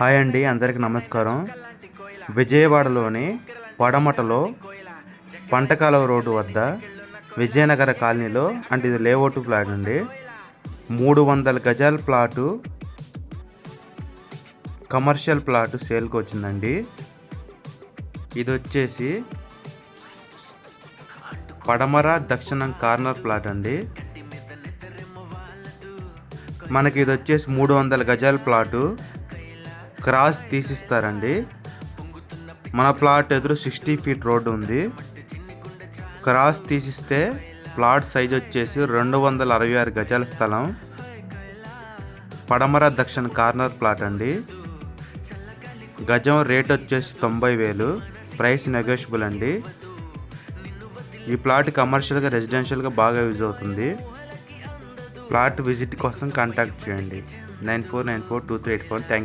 Hi అండి అందరికి నమస్కారం. విజయవాడలోని పడమటలో పంటకాలవ రోడ్డు వద్ద విజయనగర కాలనీలో అంటే ఇది లేఅవుట్ ప్లాట్ అండి. మూడు వందల గజాల ప్లాటు కమర్షియల్ ప్లాటు సేల్కి వచ్చిందండి. ఇది వచ్చేసి పడమర దక్షిణం కార్నర్ ప్లాట్ అండి. మనకి ఇది వచ్చేసి మూడు వందల గజాల ప్లాటు క్రాస్ తీసిస్తారండి. మన ప్లాట్ ఎదురు సిక్స్టీ ఫీట్ రోడ్డు ఉంది. క్రాస్ తీసిస్తే ప్లాట్ సైజ్ వచ్చేసి రెండు వందల అరవై ఆరు గజాల స్థలం. పడమర దక్షిణ కార్నర్ ప్లాట్ అండి. గజం రేట్ వచ్చేసి తొంభై వేలు. ప్రైస్ నెగోషియబుల్ అండి. ఈ ప్లాట్ కమర్షియల్గా రెసిడెన్షియల్గా బాగా యూజ్ అవుతుంది. ప్లాట్ విజిట్ కోసం కాంటాక్ట్ చేయండి. Nine four nine four two three eight four. Thank you